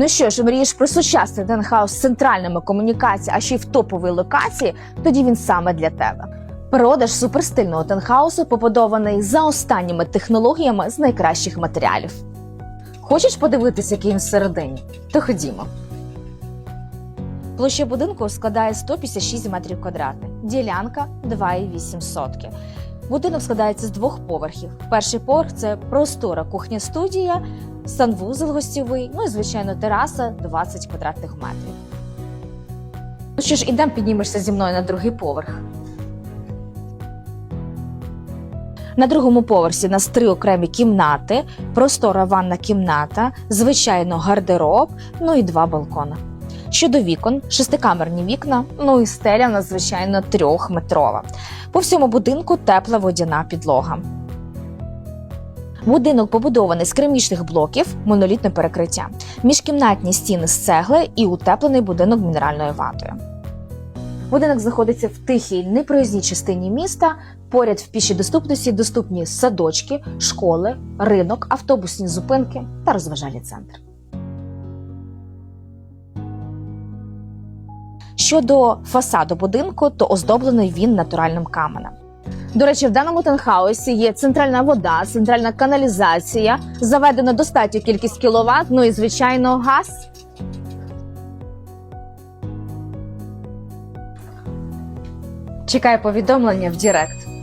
Ну що ж, мрієш про сучасний тенхаус з центральними комунікаціями, а ще й в топовій локації, тоді він саме для тебе. Продаж суперстильного тенхаусу побудований за останніми технологіями з найкращих матеріалів. Хочеш подивитися, який він всередині? То ходімо. Площа будинку складає 156 метрів квадратних, ділянка 2,8 сотки. Будинок складається з двох поверхів. Перший поверх це простора кухня-студія, санвузол гостєвий, ну і звичайно тераса 20 квадратних метрів. Ну що ж, ідемо піднімешся зі мною на другий поверх. На другому поверсі нас три окремі кімнати, простора ванна кімната, звичайно, гардероб, ну і два балкони. Щодо вікон, шестикамерні вікна, ну і стеля у нас, звичайно, трьохметрова. По всьому будинку тепла водяна підлога. Будинок побудований з керамічних блоків, монолітне перекриття, міжкімнатні стіни з цегли і утеплений будинок мінеральною ватою. Будинок знаходиться в тихій, непроїзній частині міста. Поряд в пішій доступності доступні садочки, школи, ринок, автобусні зупинки та розважальний центр. Щодо фасаду будинку, то оздоблений він натуральним каменем. До речі, в даному тенхаусі є центральна вода, центральна каналізація, заведено достатню кількість кіловат, ну і звичайно газ. Чекаю повідомлення в Директ.